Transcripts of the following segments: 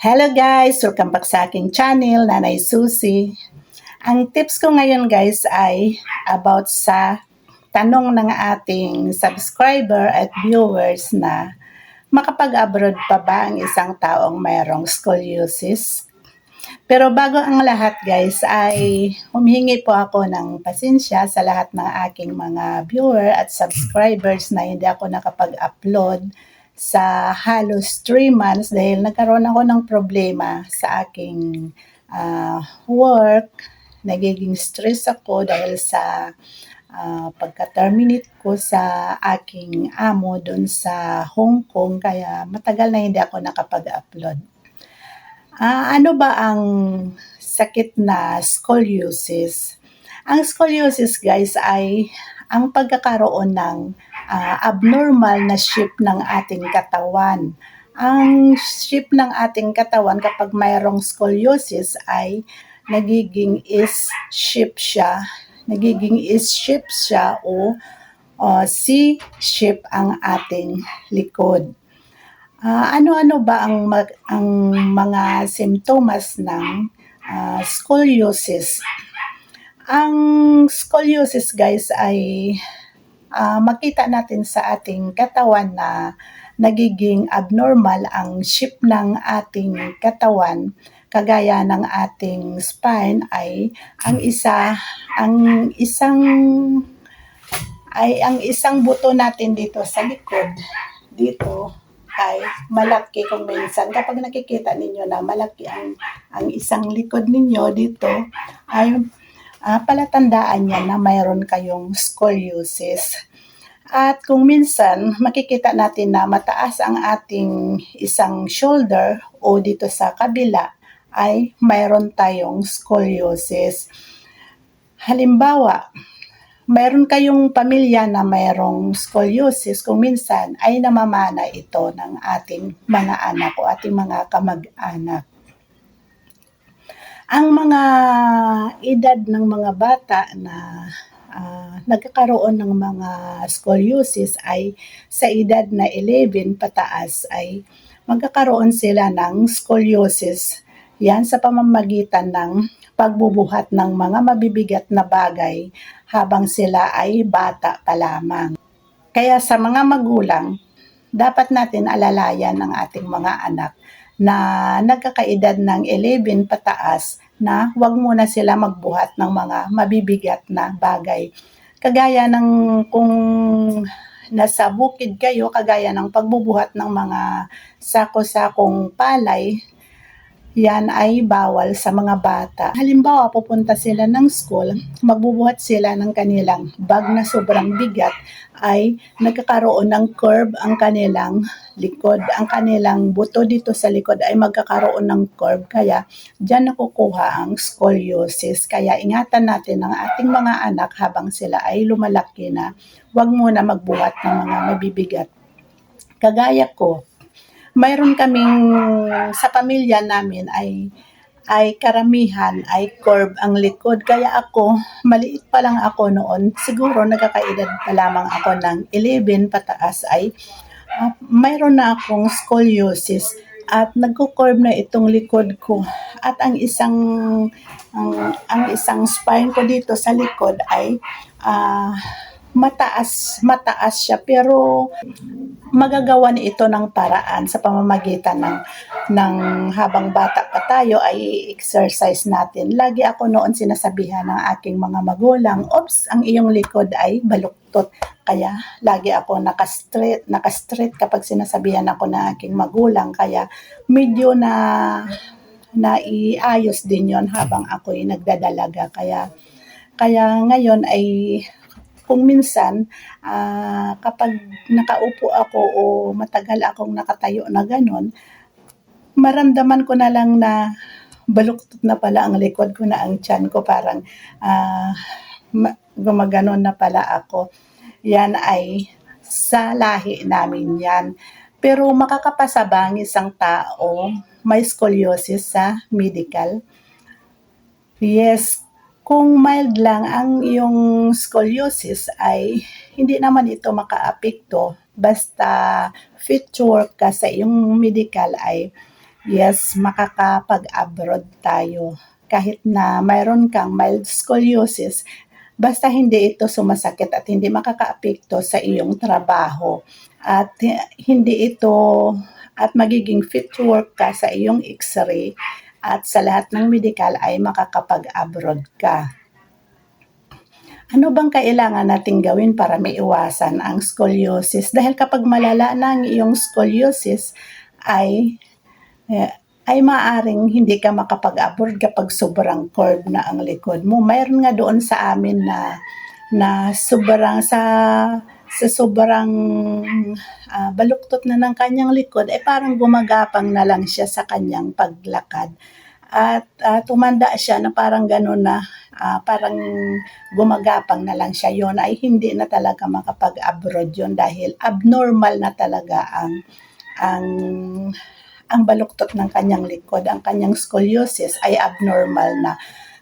Hello guys! Welcome back sa aking channel, Nanay Susie. Ang tips ko ngayon guys ay about sa tanong ng ating subscriber at viewers na makapag-abroad pa ba ang isang taong mayroong scoliosis? Pero bago ang lahat guys ay humihingi po ako ng pasensya sa lahat ng aking mga viewer at subscribers na hindi ako nakapag-upload sa halos 3 months dahil nagkaroon ako ng problema sa aking uh, work. Nagiging stress ako dahil sa uh, pagka-terminate ko sa aking amo doon sa Hong Kong kaya matagal na hindi ako nakapag-upload. Uh, ano ba ang sakit na scoliosis? Ang scoliosis guys ay ang pagkakaroon ng uh, abnormal na shape ng ating katawan. Ang shape ng ating katawan kapag mayroong scoliosis ay nagiging is-shape siya, nagiging is-shape siya o uh, C-shape ang ating likod. Uh, ano-ano ba ang, mag, ang mga simptomas ng uh, scoliosis? Ang scoliosis guys ay uh, makita natin sa ating katawan na nagiging abnormal ang shape ng ating katawan. Kagaya ng ating spine ay ang isa ang isang ay ang isang buto natin dito sa likod dito ay malaki kung minsan. Kapag nakikita ninyo na malaki ang ang isang likod ninyo dito ay uh, palatandaan niya na mayroon kayong scoliosis. At kung minsan, makikita natin na mataas ang ating isang shoulder o dito sa kabila ay mayroon tayong scoliosis. Halimbawa, mayroon kayong pamilya na mayroong scoliosis, kung minsan ay namamana ito ng ating mga anak o ating mga kamag-anak. Ang mga edad ng mga bata na uh, nagkakaroon ng mga scoliosis ay sa edad na 11 pataas ay magkakaroon sila ng scoliosis. Yan sa pamamagitan ng pagbubuhat ng mga mabibigat na bagay habang sila ay bata pa lamang. Kaya sa mga magulang, dapat natin alalayan ang ating mga anak na nagkakaedad ng 11 pataas na huwag muna sila magbuhat ng mga mabibigat na bagay. Kagaya ng kung nasa bukid kayo, kagaya ng pagbubuhat ng mga sako-sakong palay, yan ay bawal sa mga bata. Halimbawa, pupunta sila ng school, magbubuhat sila ng kanilang bag na sobrang bigat, ay nagkakaroon ng curve ang kanilang likod. Ang kanilang buto dito sa likod ay magkakaroon ng curve, kaya dyan nakukuha ang scoliosis. Kaya ingatan natin ang ating mga anak habang sila ay lumalaki na, huwag muna magbuhat ng mga mabibigat. Kagaya ko, mayroon kaming sa pamilya namin ay ay karamihan ay curve ang likod. Kaya ako, maliit pa lang ako noon, siguro nagkakaedad pa lamang ako ng 11 pataas ay uh, mayroon na akong scoliosis at nagko-curve na itong likod ko. At ang isang ang, ang isang spine ko dito sa likod ay uh, mataas, mataas siya pero magagawa ni ito ng paraan sa pamamagitan ng, ng habang bata pa tayo ay exercise natin. Lagi ako noon sinasabihan ng aking mga magulang, Ops, ang iyong likod ay baluktot. Kaya lagi ako naka-straight, naka-straight kapag sinasabihan ako ng aking magulang. Kaya medyo na naiayos din yon habang ako'y nagdadalaga. Kaya kaya ngayon ay kung minsan, uh, kapag nakaupo ako o matagal akong nakatayo na ganun, maramdaman ko na lang na baluktot na pala ang likod ko na ang tiyan ko parang uh, gumaganon na pala ako. Yan ay sa lahi namin yan. Pero makakapasa ba ang isang tao may scoliosis sa medical? Yes, kung mild lang ang iyong scoliosis ay hindi naman ito makaapekto basta fit to work ka sa iyong medical ay yes, makakapag-abroad tayo. Kahit na mayroon kang mild scoliosis, basta hindi ito sumasakit at hindi makakaapekto sa iyong trabaho. At hi- hindi ito at magiging fit to work ka sa iyong x-ray at sa lahat ng medical ay makakapag-abroad ka. Ano bang kailangan nating gawin para maiwasan ang scoliosis? Dahil kapag malala na ang iyong scoliosis ay eh, ay maaring hindi ka makapag-abroad kapag sobrang curve na ang likod mo. Mayroon nga doon sa amin na na sobrang sa sa sobrang ah, baluktot na ng kanyang likod ay parang gumagapang na lang siya sa kanyang paglakad. At ah, tumanda siya na parang gano'n na ah, parang gumagapang na lang siya yon ay hindi na talaga makapag-abroad yon dahil abnormal na talaga ang ang ang baluktot ng kanyang likod, ang kanyang scoliosis ay abnormal na.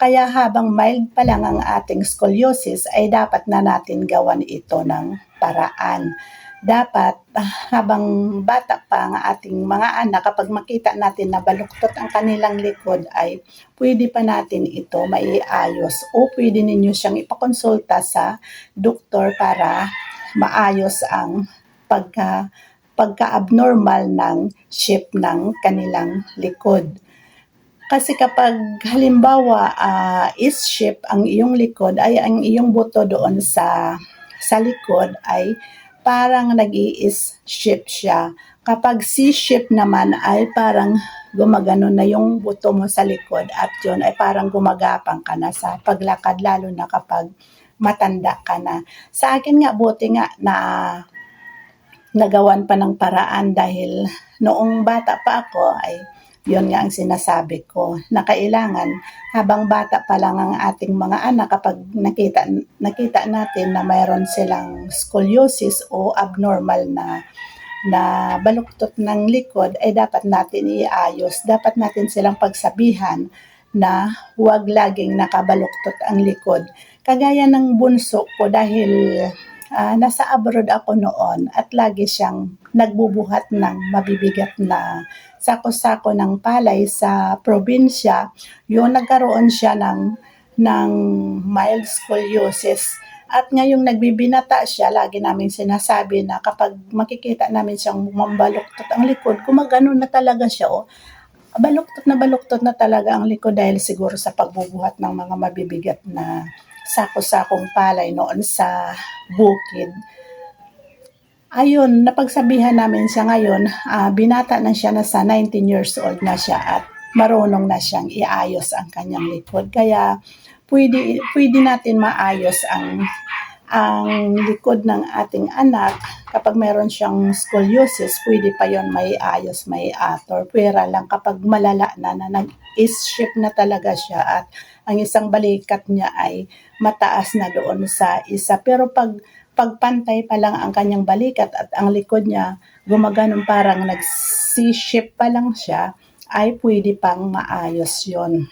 Kaya habang mild pa lang ang ating scoliosis ay dapat na natin gawan ito ng paraan. Dapat ah, habang bata pa ang ating mga anak, kapag makita natin na baluktot ang kanilang likod ay pwede pa natin ito maiayos o pwede ninyo siyang ipakonsulta sa doktor para maayos ang pagka pagka-abnormal ng shape ng kanilang likod. Kasi kapag halimbawa ah, is shape ang iyong likod ay ang iyong buto doon sa sa likod ay parang nag-i-is shape siya. Kapag C-shape naman ay parang gumagano na yung buto mo sa likod at yun ay parang gumagapang ka na sa paglakad lalo na kapag matanda ka na. Sa akin nga buti nga na nagawan pa ng paraan dahil noong bata pa ako ay yun nga ang sinasabi ko na kailangan habang bata pa lang ang ating mga anak kapag nakita nakita natin na mayroon silang scoliosis o abnormal na na baluktot ng likod ay dapat natin iayos. Dapat natin silang pagsabihan na huwag laging nakabaluktot ang likod. Kagaya ng bunso ko dahil ah, nasa abroad ako noon at lagi siyang nagbubuhat ng mabibigat na sako-sako ng palay sa probinsya, yun nagkaroon siya ng, ng mild scoliosis. At ngayong nagbibinata siya, lagi namin sinasabi na kapag makikita namin siyang mambaluktot ang likod, gumagano na talaga siya. Oh. Baluktot na baluktot na talaga ang likod dahil siguro sa pagbubuhat ng mga mabibigat na sako-sakong palay noon sa bukid. Ayun, napagsabihan namin siya ngayon, ah, binata na siya na sa 19 years old na siya at marunong na siyang iayos ang kanyang likod. Kaya pwede, pwede natin maayos ang ang likod ng ating anak kapag meron siyang scoliosis, pwede pa yon may ayos, may ator. Pwera lang kapag malala na na nag-is-shape na talaga siya at ang isang balikat niya ay mataas na doon sa isa. Pero pag pagpantay pa lang ang kanyang balikat at ang likod niya gumaganon parang nag-C-shape pa lang siya, ay pwede pang maayos yon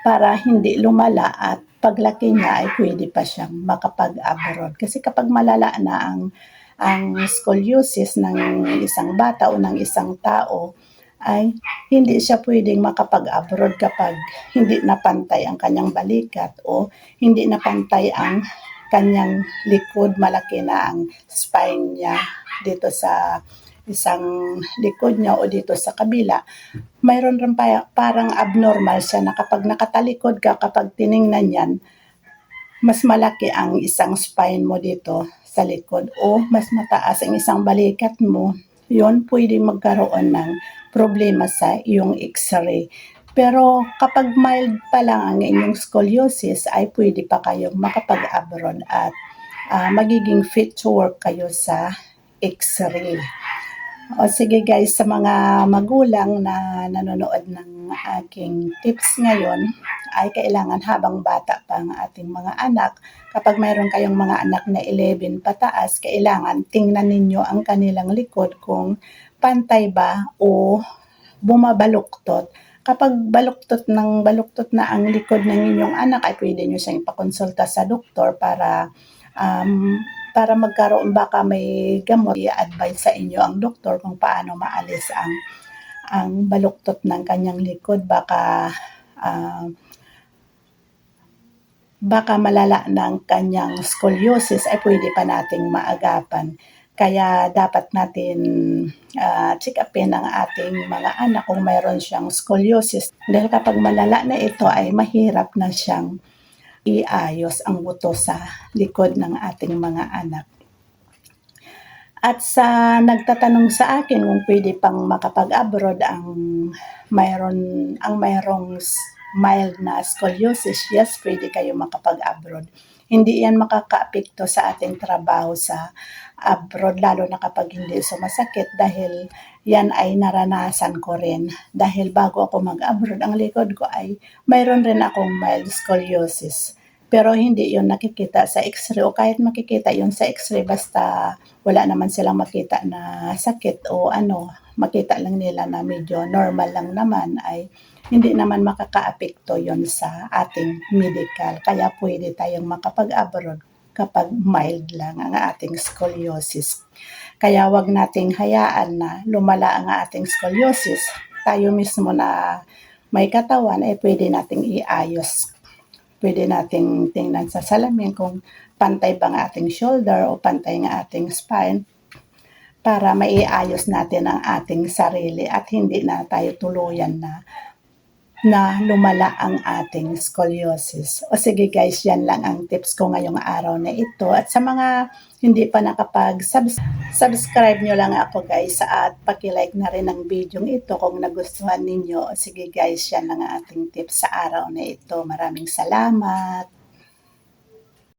para hindi lumala at paglaki niya ay pwede pa siyang makapag-abroad. Kasi kapag malala na ang ang scoliosis ng isang bata o ng isang tao, ay hindi siya pwedeng makapag-abroad kapag hindi napantay ang kanyang balikat o hindi napantay ang kanyang likod, malaki na ang spine niya dito sa isang likod niya o dito sa kabila. Mayroon rin pa, parang abnormal siya na kapag nakatalikod ka, kapag tiningnan yan, mas malaki ang isang spine mo dito sa likod o mas mataas ang isang balikat mo, yun pwede magkaroon ng problema sa iyong x-ray. Pero kapag mild pa lang ang inyong scoliosis, ay pwede pa kayong makapag-abroad at ah, magiging fit to work kayo sa x-ray. O sige guys, sa mga magulang na nanonood ng aking tips ngayon, ay kailangan habang bata pa ang ating mga anak, kapag mayroon kayong mga anak na 11 pataas, kailangan tingnan ninyo ang kanilang likod kung pantay ba o bumabaluktot. Kapag baluktot ng baluktot na ang likod ng inyong anak, ay pwede nyo siyang ipakonsulta sa doktor para um, para magkaroon baka may gamot i-advise sa inyo ang doktor kung paano maalis ang ang baluktot ng kanyang likod baka ah, baka malala ng kanyang scoliosis ay pwede pa nating maagapan. Kaya dapat natin ah, check upin ang ating mga anak kung mayroon siyang scoliosis. Dahil kapag malala na ito ay mahirap na siyang iayos ang buto sa likod ng ating mga anak. At sa nagtatanong sa akin kung pwede pang makapag-abroad ang mayroon ang mayroong mild na scoliosis, yes, pwede kayo makapag-abroad. Hindi yan makakaapekto sa ating trabaho sa abroad, lalo na kapag hindi sumasakit dahil yan ay naranasan ko rin. Dahil bago ako mag-abroad, ang likod ko ay mayroon rin akong mild scoliosis. Pero hindi yon nakikita sa x-ray o kahit makikita yon sa x-ray basta wala naman silang makita na sakit o ano, makita lang nila na medyo normal lang naman ay hindi naman makakaapekto yon sa ating medical. Kaya pwede tayong makapag-abroad kapag mild lang ang ating scoliosis. Kaya wag nating hayaan na lumala ang ating scoliosis. Tayo mismo na may katawan ay pwede nating iayos. Pwede nating tingnan sa salamin kung pantay ba ang ating shoulder o pantay ang ating spine para maiayos natin ang ating sarili at hindi na tayo tuluyan na na lumala ang ating scoliosis. O sige guys, yan lang ang tips ko ngayong araw na ito. At sa mga hindi pa nakapag-subscribe nyo lang ako guys at pakilike na rin ang video ito kung nagustuhan ninyo. O sige guys, yan lang ang ating tips sa araw na ito. Maraming salamat.